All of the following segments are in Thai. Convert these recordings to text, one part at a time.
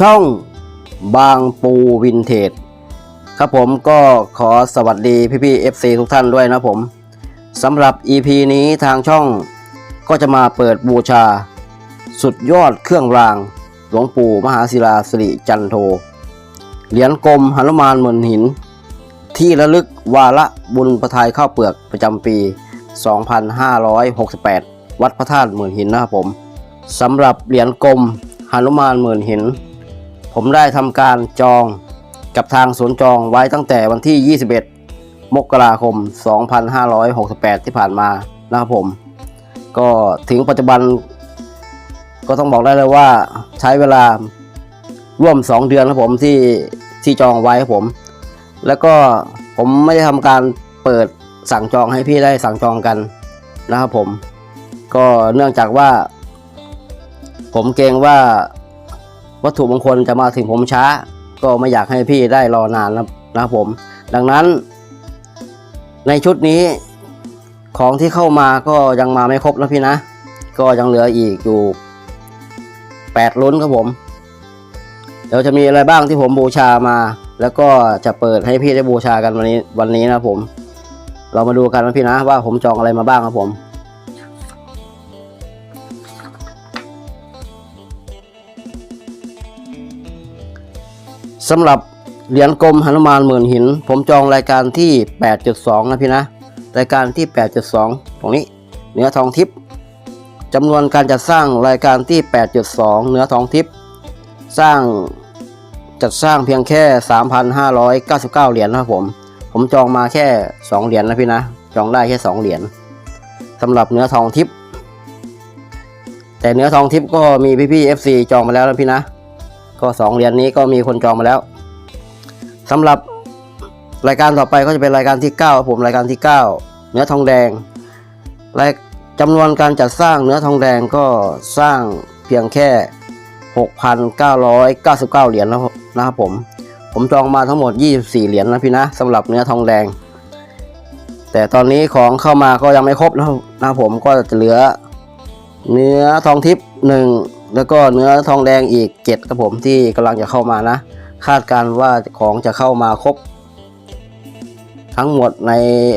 ช่องบางปูวินเทจครับผมก็ขอสวัสดีพี่ๆ FC ทุกท่านด้วยนะผมสำหรับ EP นี้ทางช่องก็จะมาเปิดบูชา สุดยอดเครื่องราง หลวงปู่มหาศิลาสิริจันโท เหรียญกลมหนุมานเหมือนหิน ที่ระลึกวาระบุญประทายข้าวเปลือกประจำปี 2568 วัดพระธาตุหมื่นหินนะครับผมสำหรับเหรียญกลมหนุมานหมื่นหิน ผมได้ทำการจองกับทางศูนจองไว้ตั้งแต่วันที่ 21 มกราคม 2568 ที่ผ่านมานะครับผม ก็ถึงปัจจุบัน ก็ต้องบอกได้เลยว่าใช้เวลาร่วม 2 เดือนครับผมที่ที่จองไว้ครับผม แล้วก็ผมไม่ได้ทำการเปิดสั่งจองให้พี่ได้สั่งจองกันนะครับผม ก็เนื่องจากว่า ผมเกรงว่า วัตถุมงคลจะมาถึงผมช้า ก็ไม่อยากให้พี่ได้รอนานนะนะผม ดังนั้น ในชุดนี้ของที่เข้ามาก็ยังมาไม่ครบนะพี่นะ ก็ยังเหลืออีกอยู่แปดลุ้นครับผมเดี๋ยวจะมีอะไรบ้างที่ผมบูชามา แล้วก็จะเปิดให้พี่ได้บูชากันวันนี้วันนี้นะผม เรามาดูกันนะพี่นะว่าผมจองอะไรมาบ้างครับผม สำหรับเหรียญกลมหนุมานหมื่นหิน ผมจองรายการที่ 8.2 นะพี่นะ รายการที่ 8.2 ตรงนี้เนื้อทองทิพย์จำนวนการจัดสร้างรายการที่ 8.2 เนื้อทองทิพย์สร้างจัดสร้างเพียงแค่ 3,599 เหรียญนะครับผม ผมจองมาแค่ 2 เหรียญนะพี่นะ จองได้แค่ 2 เหรียญสำหรับเนื้อทองทิพย์แต่เนื้อทองทิพย์ก็มีพี่ๆ FC จองมาแล้วนะพี่นะ ก็สองเหรียญนี้ก็มีคนจองมาแล้วสำหรับรายการต่อไปก็จะเป็นรายการที่9ครับผมรายการที่ 9 เนื้อทองแดงรายจำนวนการจัดสร้างเนื้อทองแดงก็สร้างเพียงแค่ 6,999 เหรียญแล้วนะครับผม ผมจองมาทั้งหมด 24 เหรียญนะพี่นะสำหรับเนื้อทองแดง แต่ตอนนี้ของเข้ามาก็ยังไม่ครบนะครับผมก็จะเหลือ เนื้อทองทิพย์หนึ่ง แล้วก็เนื้อทองแดงอีกเจ็ดครับผมที่กำลังจะเข้ามานะ คาดการณ์ว่าของจะเข้ามาครบ ทั้งหมดใน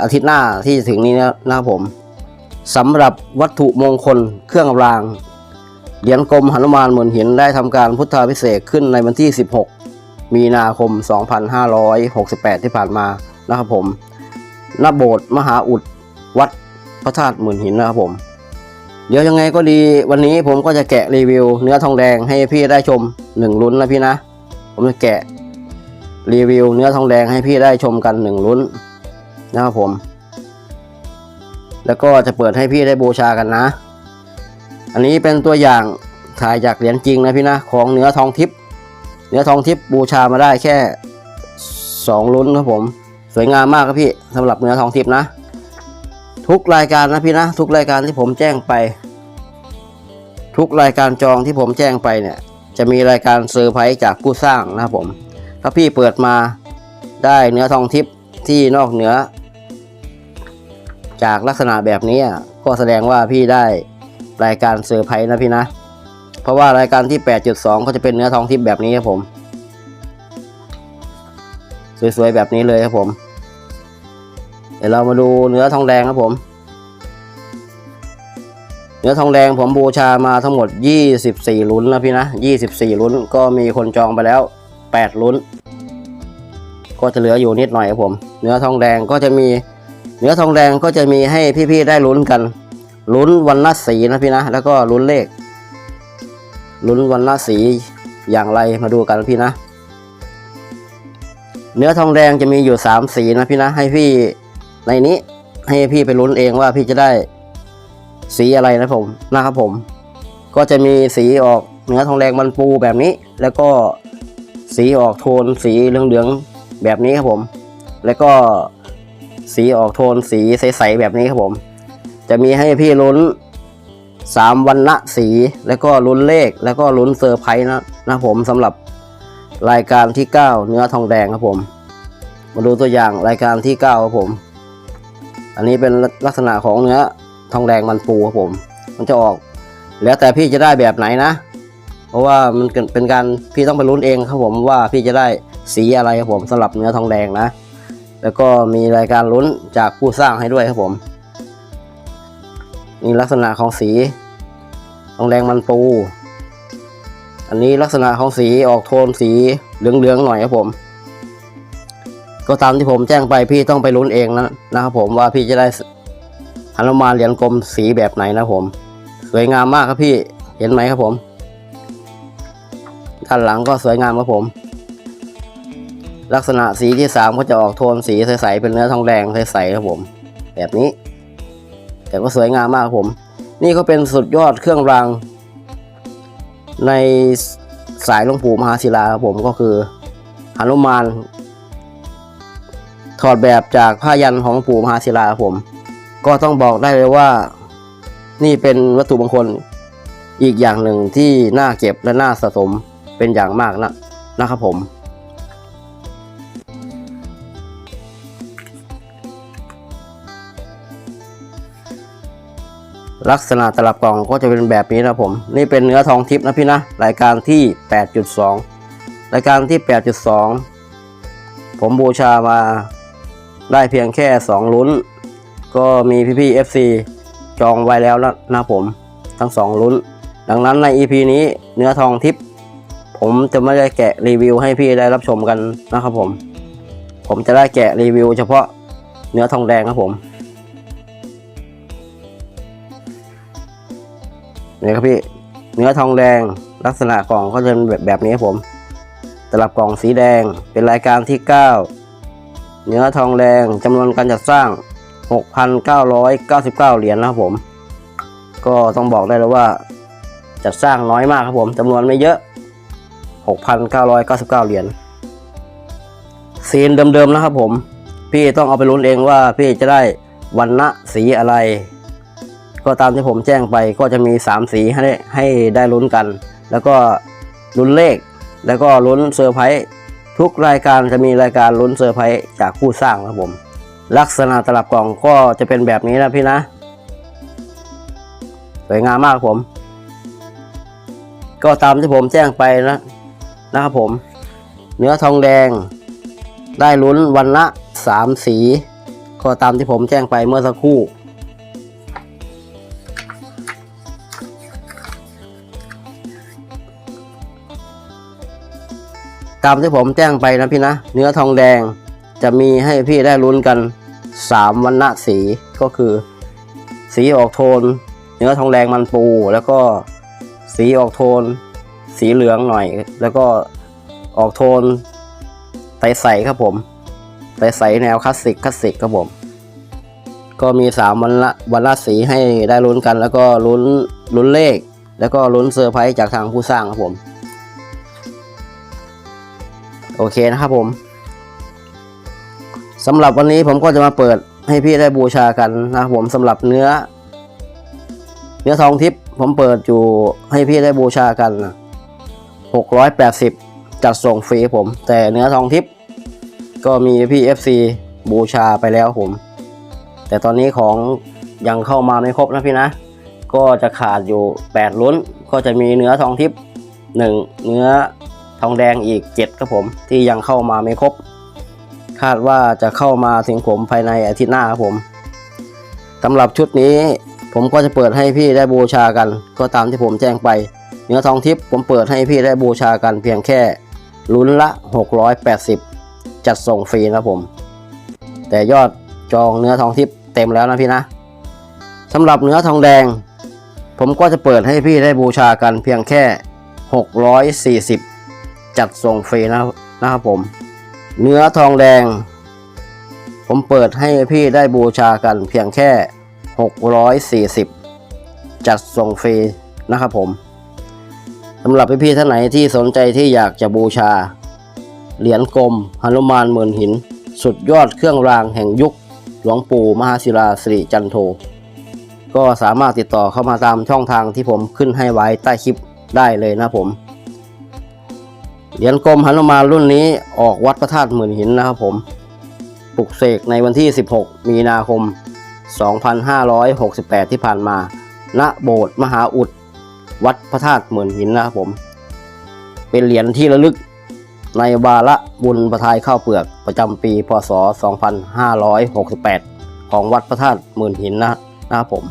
อาทิตย์หน้าที่จะถึงนี้นะนะครับผมสำหรับวัตถุมงคลเครื่องราง เหรียญกลมหนุมานหมื่นหินได้ทำการพุทธาพิเศษขึ้นในวันที่ 16 มีนาคม 2568 ที่ผ่านมานะครับผมณโบสถ์มหาอุดวัดพระธาตุหมื่นหินนะครับผม เดี๋ยวยังไงก็ดีวันนี้ผมก็จะแกะรีวิว เนื้อทองแดงให้พี่ได้ชมหนึ่งลุ้นนะพี่นะ ผมจะแกะรีวิว เนื้อทองแดงให้พี่ได้ชมกันหนึ่งลุ้นนะครับผม แล้วก็จะเปิดให้พี่ได้บูชากันนะ อันนี้เป็นตัวอย่างถ่ายจากเหรียญจริงนะพี่นะของเนื้อทองทิพย์เนื้อทองทิพย์บูชามาได้แค่สองลุ้นครับผม สวยงามมากครับพี่สำหรับเนื้อทองทิพย์นะ ทุกรายการนะพี่นะ ทุกรายการที่ผมแจ้งไป ทุกรายการจองที่ผมแจ้งไปเนี่ย จะมีรายการเซอร์ไพรส์จากผู้สร้างนะครับผม ถ้าพี่เปิดมาได้เนื้อทองทิพย์ที่นอกเหนือ จากลักษณะแบบนี้ก็แสดงว่าพี่ได้รายการเซอร์ไพรส์นะพี่นะ เพราะว่ารายการที่ 8.2 ก็จะเป็นเนื้อทองทิพย์แบบนี้ครับผม สวยๆแบบนี้เลยครับผม เดี๋ยวเรามาดูเนื้อทองแดงครับผม เนื้อทองแดงผมบูชามาทั้งหมด 24ลุ้นนะพี่นะ 24ลุ้นก็มีคนจองไปแล้ว 8 ลุ้น ก็จะเหลืออยู่นิดหน่อยครับผม เนื้อทองแดงก็จะมี เนื้อทองแดงก็จะมีให้พี่ๆได้ลุ้นกัน ลุ้นวันละสีนะพี่นะ แล้วก็ลุ้นเลข ลุ้นวันละสีอย่างไรมาดูกันพี่นะเนื้อทองแดงจะมีอยู่ 3 สีนะพี่นะ ให้พี่ ในนี้ให้พี่ไปลุ้นเองว่าพี่จะได้สีอะไรนะผมนะครับผม ก็จะมีสีออกเนื้อทองแดงมันปูแบบนี้ แล้วก็สีออกโทนสีเหลืองๆแบบนี้ครับผม แล้วก็สีออกโทนสีใสๆแบบนี้ครับผม จะมีให้พี่ลุ้นสามวันละสี แล้วก็ลุ้นเลข แล้วก็ลุ้นเซอร์ไพรส์นะนะผมสำหรับรายการที่ 9 เนื้อทองแดงครับผม มาดูตัวอย่างรายการที่ 9 ครับผม อันนี้เป็นลักษณะของเนื้อทองแดงมันปูครับผม มันจะออก แล้วแต่พี่จะได้แบบไหนนะ เพราะว่ามันเป็นการพี่ต้องไปลุ้นเองครับผมว่าพี่จะได้สีอะไรครับผมสำหรับเนื้อทองแดงนะ แล้วก็มีรายการลุ้นจากผู้สร้างให้ด้วยครับผมนี่ลักษณะของสีทองแดงมันปู อันนี้ลักษณะของสีออกโทนสีเหลืองๆหน่อยครับผม ก็ตามที่ผมแจ้งไปพี่ต้องไปลุ้นเองนะนะครับผมว่าพี่จะได้หนุมานเหรียญกลมสีแบบไหนนะผม สวยงามมากครับพี่เห็นไหมครับผม ด้านหลังก็สวยงามครับผม ลักษณะสีที่สามก็จะออกโทนสีใสๆเป็นเนื้อทองแดงใสๆครับผม แบบนี้ แต่ก็สวยงามมากครับผม นี่ก็เป็นสุดยอดเครื่องราง ในสายหลวงปู่มหาศิลาครับผมก็คือหนุมาน ถอดแบบจากผ้ายันของปู่มหาศิลาผม ก็ต้องบอกได้เลยว่า นี่เป็นวัตถุมงคลอีกอย่างหนึ่งที่น่าเก็บและน่าสะสมเป็นอย่างมากนะนะครับผมลักษณะตลับกล่องก็จะเป็นแบบนี้นะผม นี่เป็นเนื้อทองทิพย์นะพี่นะ รายการที่ 8.2 รายการที่ 8.2 ผมบูชามา ได้เพียงแค่ 2 ลุ้น ก็มีพี่ๆ FC จองไว้แล้วนะผมทั้ง 2 ลุ้น ดังนั้นใน EP นี้เนื้อทองทิพย์ผมจะไม่ได้แกะรีวิวให้พี่ได้รับชมกันนะครับผม ผมจะได้แกะรีวิว เฉพาะเนื้อทองแดงครับผมนี่ครับพี่เนื้อทองแดงลักษณะกล่องก็จะเป็นแบบแบบนี้ครับผมตลับกล่องสีแดงเป็นรายการที่ 9 เนื้อทองแดงจำนวนการจัดสร้าง 6,999 เหรียญนะครับผม ก็ต้องบอกได้เลยว่า จัดสร้างน้อยมากครับผมจำนวนไม่เยอะ 6,999 เหรียญซีนเดิมๆนะครับผม พี่ต้องเอาไปลุ้นเองว่าพี่จะได้วันณะสีอะไร ก็ตามที่ผมแจ้งไปก็จะมี 3 สีให้ให้ได้ลุ้นกัน แล้วก็ลุ้นเลข แล้วก็ลุ้นเซอร์ไพรส์ ทุกรายการจะมีรายการลุ้นเซอร์ไพรส์จากผู้สร้างครับผม ลักษณะตลับกล่องก็จะเป็นแบบนี้นะพี่นะ สวยงามมากครับผม ก็ตามที่ผมแจ้งไปนะนะครับผม เนื้อทองแดง ได้ลุ้นวันละสามสี ก็ตามที่ผมแจ้งไปเมื่อสักครู่ ตามที่ผมแจ้งไปนะพี่นะ เนื้อทองแดงจะมีให้พี่ได้ลุ้นกัน 3 วันณะสีก็คือ สีออกโทน เนื้อทองแดงมันปู แล้วก็สีออกโทน สีเหลืองหน่อย แล้วก็ออกโทนใสๆครับผมใสๆแนวคลาสสิกคลาสสิกครับผม ก็มี 3 วันละวันละสีให้ได้ลุ้นกัน แล้วก็ลุ้นลุ้นเลข แล้วก็ลุ้นเซอร์ไพรส์จากทางผู้สร้างครับผม โอเคนะครับผมสำหรับวันนี้ผมก็จะมาเปิดให้พี่ได้บูชากันนะครับผมสำหรับเนื้อ เนื้อทองทิพย์ผมเปิดอยู่ให้พี่ได้บูชากัน680 จัดส่งฟรีผม แต่เนื้อทองทิพย์ก็มีพี่ FC บูชาไปแล้วผม แต่ตอนนี้ของยังเข้ามาไม่ครบนะพี่นะ ก็จะขาดอยู่ 8 ลุ้น ก็จะมีเนื้อทองทิพย์1เนื้อ ทองแดงอีก 7 ครับผม ที่ยังเข้ามาไม่ครบ คาดว่าจะเข้ามาถึงผมภายในอาทิตย์หน้าครับผมสำหรับชุดนี้ผมก็จะเปิดให้พี่ได้บูชากัน ก็ตามที่ผมแจ้งไปเนื้อทองทิพย์ผมเปิดให้พี่ได้บูชากันเพียงแค่ลุ้นละ 680 จัดส่งฟรีนะผม แต่ยอดจองเนื้อทองทิพย์เต็มแล้วนะพี่นะสำหรับเนื้อทองแดง ผมก็จะเปิดให้พี่ได้บูชากันเพียงแค่ 640 จัดส่งฟรีนะครับนะครับผม เนื้อทองแดง ผมเปิดให้พี่ได้บูชากันเพียงแค่ 640 จัดส่งฟรีนะครับผมสำหรับพี่ๆท่านไหนที่สนใจที่อยากจะบูชา เหรียญกลมหนุมานหมื่นหิน สุดยอดเครื่องรางแห่งยุค หลวงปู่มหาศิลาสิริจันโท ก็สามารถติดต่อเข้ามาตามช่องทางที่ผมขึ้นให้ไว้ใต้คลิปได้เลยนะผม เหรียญกลมหนุมานรุ่นนี้ออกวัดพระธาตุหมื่นหินนะครับผมปลุกเสกในวันที่ 16 มีนาคม 2568 ที่ผ่านมา ณ โบสถ์มหาอุด วัดพระธาตุหมื่นหินนะครับผม เป็นเหรียญที่ระลึกในวาระบุญประทายข้าวเปลือกประจำปี พศ 2568 ของวัดพระธาตุหมื่นหินนะนะครับผม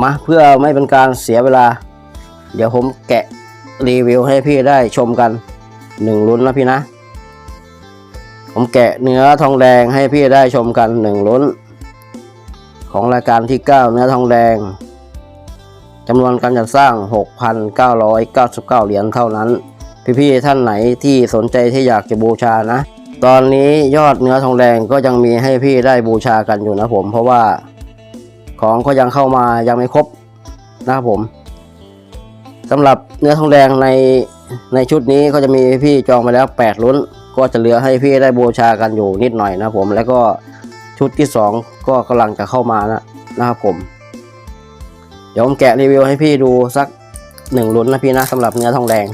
มาเพื่อไม่เป็นการเสียเวลา เดี๋ยวผมแกะ รีวิวให้พี่ได้ชมกันหนึ่งลุ้นนะพี่นะ ผมแกะเนื้อทองแดงให้พี่ได้ชมกันหนึ่งลุ้น ของรายการที่ 9 เนื้อทองแดงจำนวนการจัดสร้าง 6,999 เหรียญเท่านั้น พี่ๆท่านไหนที่สนใจที่อยากจะบูชานะ ตอนนี้ยอดเนื้อทองแดงก็ยังมีให้พี่ได้บูชากันอยู่นะผม เพราะว่าของก็ยังเข้ามายังไม่ครบนะครับผม สำหรับเนื้อทองแดงในในชุดนี้ก็จะมีพี่จองไปแล้ว 8 ลุ้น ก็จะเหลือให้พี่ได้บูชากันอยู่นิดหน่อยนะผมแล้วก็ชุดที่ 2 ก็กำลังจะเข้ามานะนะครับผม เดี๋ยวผมแกะรีวิวให้พี่ดูสักหนึ่งลุ้นนะพี่นะสำหรับเนื้อทองแดง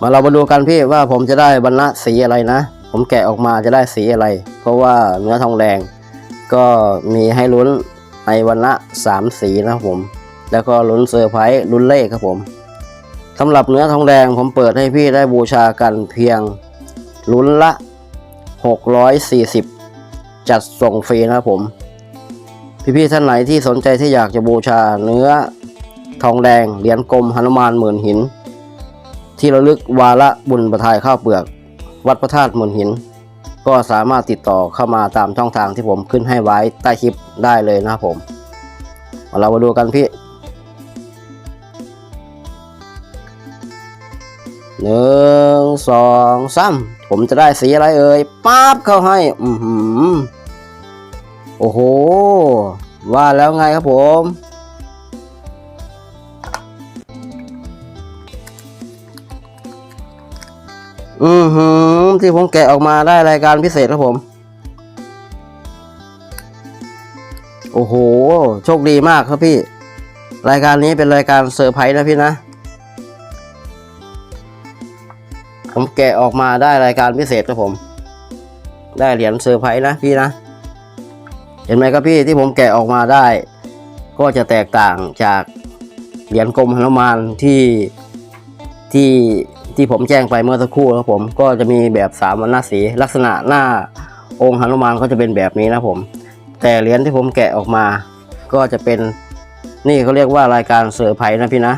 มาเรามาดูกันพี่ว่าผมจะได้บรรณะสีอะไรนะ ผมแกะออกมาจะได้สีอะไร เพราะว่าเนื้อทองแดงก็มีให้ลุ้นในวันละสามสีนะครับผม แล้วก็ลุ้นเซอร์ไพรส์ลุ้นเลขครับผมสำหรับเนื้อทองแดงผมเปิดให้พี่ได้บูชากันเพียงลุ้นละ 640 จัดส่งฟรีนะครับผม พี่ๆท่านไหนที่สนใจที่อยากจะบูชาเนื้อทองแดงเหรียญกลมหนุมานหมื่นหิน ที่ระลึกวาระบุญประทายข้าวเปลือก วัดพระธาตุหมื่นหิน ก็สามารถติดต่อเข้ามาตามช่องทางที่ผมขึ้นให้ไว้ใต้คลิปได้เลยนะครับผม เรามาดูกันพี่หนึ่งสองสามผมจะได้สีอะไรเอ่ยป๊าบเข้าให้ อือหือโอ้โห ว่าแล้วไงครับผม อือหื ที่ผมแกะออกมาได้รายการพิเศษครับผม โอ้โห โชคดีมากครับพี่ รายการนี้เป็นรายการเซอร์ไพรส์นะพี่นะ ผมแกะออกมาได้รายการพิเศษครับผม ได้เหรียญเซอร์ไพรส์นะพี่นะ เห็นไหมครับพี่ที่ผมแกะออกมาได้ ก็จะแตกต่างจากเหรียญกรมหนุมานที่ที่ ที่ผมแจ้งไปเมื่อสักครู่ครับผมก็จะมีแบบสามวันหน้าสี ลักษณะหน้าองค์หนุมานก็จะเป็นแบบนี้นะผม แต่เหรียญที่ผมแกะออกมา ก็จะเป็นนี่เขาเรียกว่ารายการเซอไพรนะพี่นะ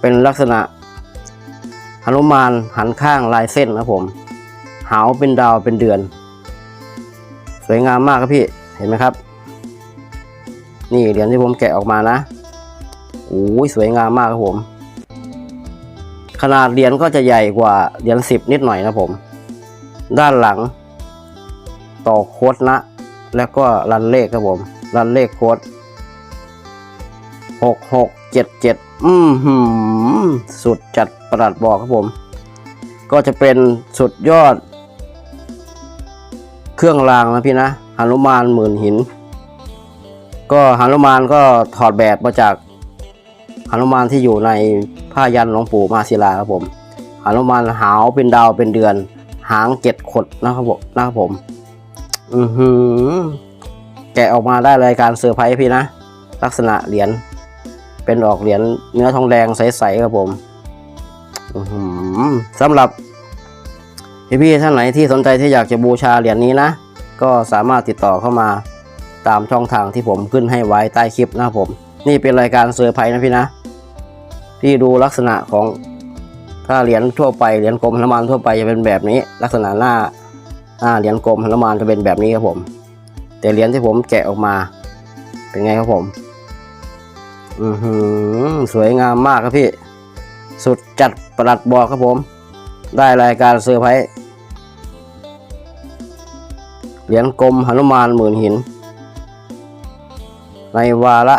เป็นลักษณะหนุมานหันข้างลายเส้นนะผมหาวเป็นดาวเป็นเดือน สวยงามมากครับพี่เห็นไหมครับ นี่เหรียญที่ผมแกะออกมานะโอ้ยสวยงามมากครับผม ขนาดเหรียญก็จะใหญ่กว่าเหรียญสิบนิดหน่อยนะผม ด้านหลัง ต่อโค้ดนะ แล้วก็รันเลขครับผม รันเลขโค้ดหกหกเจ็ดเจ็ดอืมหืมสุดจัดประหลัดบอกครับผม ก็จะเป็นสุดยอด เครื่องรางนะพี่นะหนุมานหมื่นหิน ก็หนุมานก็ถอดแบบมาจากหนุมานที่อยู่ใน ผ้ายันหลวงปู่มาศิลาครับผมหนุมานหาวเป็นดาวเป็นเดือน หางเจ็ดขดนะครับผมนะครับผม อือหือ แกะออกมาได้รายการเซอร์ไพรส์พี่นะ ลักษณะเหรียญเป็นออกเหรียญเนื้อทองแดงใสๆครับผมอือหือสำหรับพี่ๆท่านไหนที่สนใจที่อยากจะบูชาเหรียญนี้นะ ก็สามารถติดต่อเข้ามาตามช่องทางที่ผมขึ้นให้ไว้ใต้คลิปนะครับผม นี่เป็นรายการเซอร์ไพรส์นะพี่นะ พี่ดูลักษณะของถ้าเหรียญทั่วไปเหรียญกลมน้ำมันทั่วไปจะเป็นแบบนี้ ลักษณะหน้าหน้าเหรียญกลมน้ำมันจะเป็นแบบนี้ครับผม แต่เหรียญที่ผมแกะออกมาเป็นไงครับผม อือหือสวยงามมากครับพี่ สุดจัดประหลัดบอกครับผม ได้รายการเซอร์ไพรส์เหรียญกลมหนุมานหมื่นหิน ในวาระ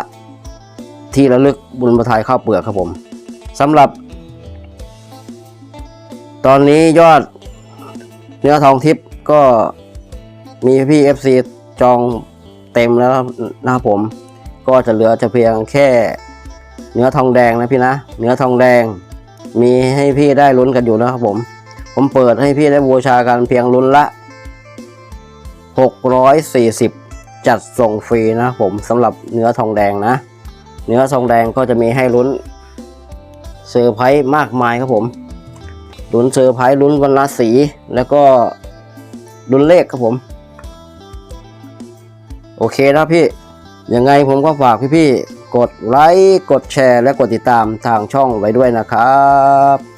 ที่ระลึกบุญประทายข้าวเปลือกครับผม สำหรับ ตอนนี้ยอดเนื้อทองทิพย์ก็มีพี่ FC จองเต็มแล้วนะครับผม ก็จะเหลือจะเพียงแค่เนื้อทองแดงนะพี่นะ เนื้อทองแดง มีให้พี่ได้ลุ้นกันอยู่นะครับผม ผมเปิดให้พี่ได้บูชากันเพียงลุ้นละ 640 จัดส่งฟรีนะผมสำหรับเนื้อทองแดงนะ เนื้อทองแดงก็จะมีให้ลุ้น เซอร์ไพรส์มากมายครับผมลุ้นเซอร์ไพรส์ลุ้นวันละสีแล้วก็ลุ้นเลขครับผม โอเคนะพี่ยังไงผมก็ฝากพี่ๆกดไลค์กดแชร์และกดติดตามทางช่องไว้ด้วยนะครับ